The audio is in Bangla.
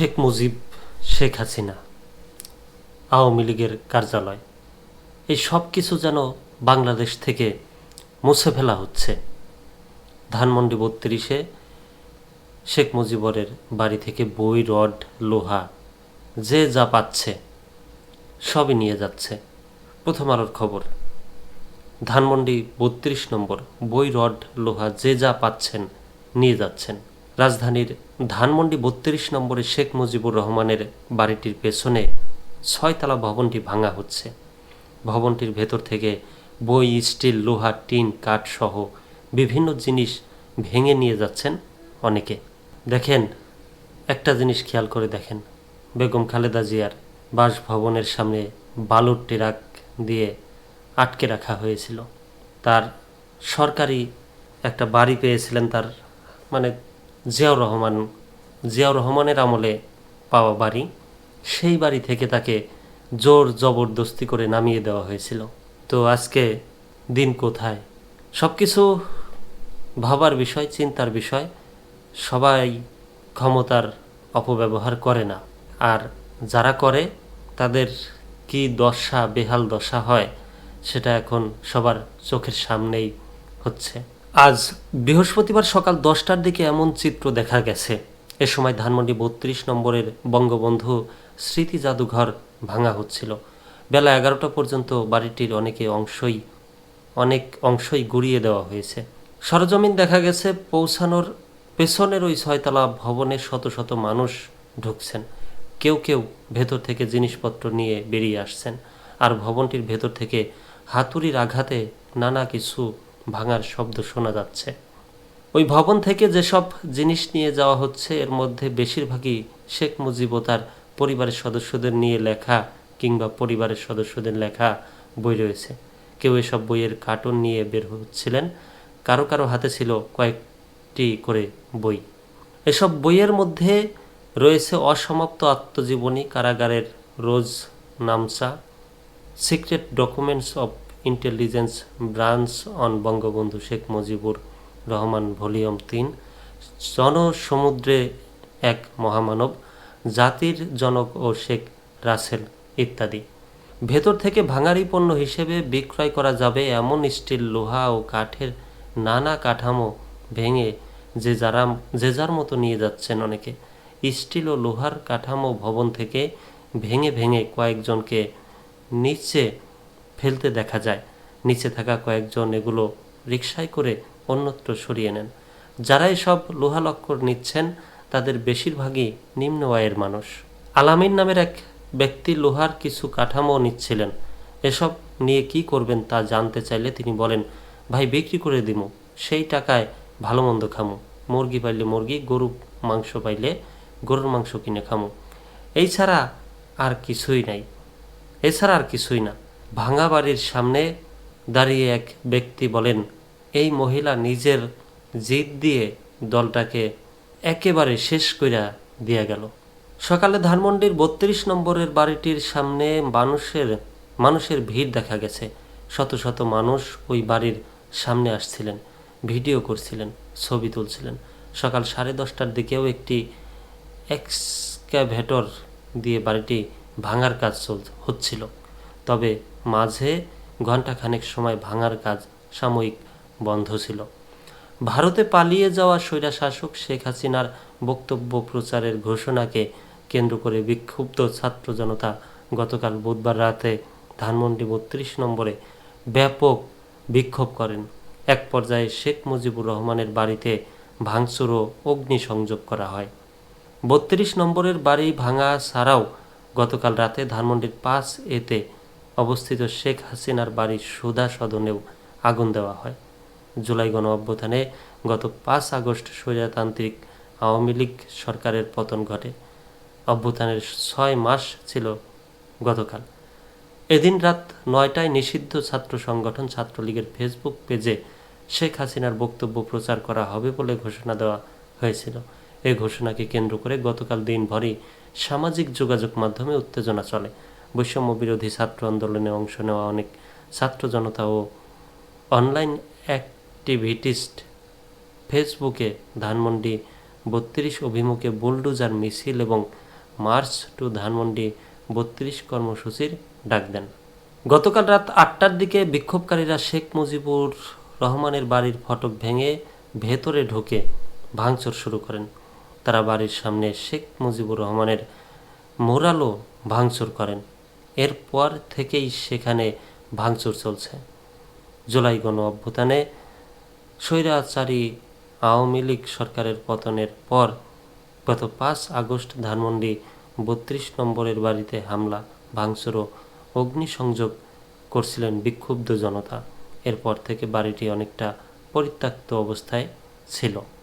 শেখ মুজিব, শেখ হাসিনা, আওয়ামী লীগের কার্যালয়, এই সব কিছু যেন বাংলাদেশ থেকে মুছে ফেলা হচ্ছে। ধানমন্ডি বত্রিশে শেখ মুজিবরের বাড়ি থেকে বই, রড, লোহা, যে যা পাচ্ছে, সবই নিয়ে যাচ্ছে। প্রথম আলোর খবর, ধানমন্ডি বত্রিশ নম্বর, বই, রড, লোহা, যে যা পাচ্ছেন, নিয়ে যাচ্ছেন। রাজধানীর ধানমন্ডি বত্রিশ নম্বরে শেখ মুজিবুর রহমানের বাড়িটির পেছনে ছয়তলা ভবনটি ভাঙা হচ্ছে। ভবনটির ভেতর থেকে বই, স্টিল, লোহা, টিন, কাঠ সহ বিভিন্ন জিনিস ভেঙে নিয়ে যাচ্ছেন অনেকে। দেখেন, একটা জিনিস খেয়াল করে দেখেন। বেগম খালেদা জিয়ার বাসভবনের সামনে বালুর ট্রাক দিয়ে আটকে রাখা হয়েছিল। তার সরকারি একটা বাড়ি পেয়েছিলেন তার মানে জিয়াউর রহমান, জিয়াউর রহমানের আমলে পাওয়া বাড়ি, সেই বাড়ি থেকে তাকে জোর জবরদস্তি করে নামিয়ে দেওয়া হয়েছিল। তো আজকে দিন কোথায়? সব কিছু ভাবার বিষয়, চিন্তার বিষয়, সবাই ক্ষমতার অপব্যবহার করে না। আর যারা করে, তাদের কি দশা, বেহাল দশা হয়, সেটা এখন সবার চোখের সামনেই হচ্ছে। আজ বৃহস্পতিবার সকাল দশটার দিকে এমন চিত্র দেখা গেছে। এ সময় ধানমন্ডি বত্রিশ নম্বরের বঙ্গবন্ধু স্মৃতি জাদুঘর ভাঙা হচ্ছিল। বেলা এগারোটা পর্যন্ত বাড়িটির অনেকে অংশই, অনেক অংশই গুড়িয়ে দেওয়া হয়েছে। সরজমিন দেখা গেছে, পৌঁছানোর পেছনের ওই ছয়তলা ভবনে শত শত মানুষ ঢুকছেন। কেউ কেউ ভেতর থেকে জিনিসপত্র নিয়ে বেরিয়ে আসছেন। আর ভবনটির ভেতর থেকে হাতুড়ির আঘাতে নানা কিছু ভাঙার শব্দ শোনা যাচ্ছে। ওই ভবন থেকে যেসব জিনিস নিয়ে যাওয়া হচ্ছে, এর মধ্যে বেশিরভাগই শেখ মুজিব তার পরিবারের সদস্যদের নিয়ে লেখা কিংবা পরিবারের সদস্যদের লেখা বই রয়েছে। কেউ এসব বইয়ের কার্টুন নিয়ে বের হচ্ছিলেন। কারও কারও হাতে ছিল কয়েকটি করে বই। এসব বইয়ের মধ্যে রয়েছে অসমাপ্ত আত্মজীবনী কারাগারের রোজ নামসা secret documents of intelligence branch on Bangabandhu Sheikh Mujibur Rahman volume তিন, জনসমুদ্রে এক মহামানব, জাতির জনক ও শেখ রাসেল ইত্যাদি। ভেতর থেকে ভাঙারি পণ্য হিসেবে বিক্রয় করা যাবে এমন স্টিল, লোহা ও কাঠের নানা কাঠামো ভেঙে যে যারা, যে যার মতো নিয়ে যাচ্ছেন অনেকে। স্টিল ও লোহার কাঠামো ভবন থেকে ভেঙে ভেঙে কয়েকজনকে নিচে ফেলতে দেখা যায়। নিচে থাকা কয়েকজন এগুলো রিকশায় করে অন্যত্র সরিয়ে নেন। যারা এসব লোহালক্কর নিচ্ছেন, তাদের বেশিরভাগই নিম্ন আয়ের মানুষ। আলামিন নামের এক ব্যক্তি লোহার কিছু কাঠামো নিচ্ছিলেন। এসব নিয়ে কি করবেন তা জানতে চাইলে তিনি বলেন, ভাই, বিক্রি করে দিমু। সেই টাকায় ভালো মন্দ খামু। মুরগি পাইলে মুরগি, গরু মাংস পাইলে গরুর মাংস কিনে খামু। এই ছাড়া আর কিছুই নাই। এছাড়া আর কিছুই না। ভাঙা বাড়ির সামনে দাঁড়িয়ে এক ব্যক্তি বলেন, এই মহিলা নিজের জিদ দিয়ে দলটাকে একেবারে শেষ কইরা দিয়া গেল। সকালে ধানমন্ডির বত্রিশ নম্বরের বাড়িটির সামনে মানুষের মানুষের ভিড় দেখা গেছে। শত শত মানুষ ওই বাড়ির সামনে আসছিলেন, ভিডিও করছিলেন, ছবি তুলছিলেন। সকাল সাড়ে দশটার দিকেও একটি এক্সক্যাভেটর দিয়ে বাড়িটি ভাঙার কাজ চল, হচ্ছিল। তবে মাঝে ঘণ্টাখানেক সময় ভাঙার কাজ সাময়িক বন্ধ ছিল। ভারতে পালিয়ে যাওয়া স্বৈরাশাসক শেখ হাসিনার বক্তব্য প্রচারের ঘোষণাকে কেন্দ্র করে বিক্ষুব্ধ ছাত্র জনতা গতকাল বুধবার রাতে ধানমন্ডি বত্রিশ নম্বরে ব্যাপক বিক্ষোভ করেন। এক পর্যায়ে শেখ মুজিবুর রহমানের বাড়িতে ভাঙচুর ও অগ্নিসংযোগ করা হয়। বত্রিশ নম্বরের বাড়ি ভাঙা ছাড়াও গতকাল রাতে ধানমন্ডির পাঁচ এতে অবস্থিত শেখ হাসিনার বাড়ির সুধা সদনেও আগুন দেওয়া হয়। জুলাই গণ অভ্যুত্থানে গত পাঁচ আগস্ট স্বৈরতান্ত্রিক আওয়ামী লীগ সরকারের পতন ঘটে। অভ্যুত্থানের ছয় মাস ছিল গতকাল। এদিন রাত নয়টায় নিষিদ্ধ ছাত্র সংগঠন ছাত্রলীগের ফেসবুক পেজে শেখ হাসিনার বক্তব্য প্রচার করা হবে বলে ঘোষণা দেওয়া হয়েছিল। এই ঘোষণাকে কেন্দ্র করে গতকাল দিনভরই সামাজিক যোগাযোগ মাধ্যমে উত্তেজনা চলে। বৈষম্য বিরোধী ছাত্র আন্দোলনে অংশ নেওয়া অনেক ছাত্র জনতা ও অনলাইন অ্যাক্টিভিটিস্ট ফেসবুকে ধানমন্ডি বত্রিশ অভিমুখে বুলডোজার মিছিল এবং মার্চ টু ধানমন্ডি বত্রিশ কর্মসূচির ডাক দেন। গতকাল রাত আটটার দিকে বিক্ষোভকারীরা শেখ মুজিবুর রহমানের বাড়ির ফটক ভেঙে ভেতরে ঢুকে ভাঙচুর শুরু করেন। তারা বাড়ির সামনে শেখ মুজিবুর রহমানের মোরালও ভাঙচুর করেন। এরপর থেকেই সেখানে ভাঙচুর চলছে। জুলাই গণ অভ্যুত্থানে স্বৈরাচারী আওয়ামী লীগ সরকারের পতনের পর গত পাঁচ আগস্ট ধানমন্ডি বত্রিশ নম্বরের বাড়িতে হামলা, ভাঙচুর ও অগ্নিসংযোগ করছিলেন বিক্ষুব্ধ জনতা। এরপর থেকে বাড়িটি অনেকটা পরিত্যক্ত অবস্থায় ছিল।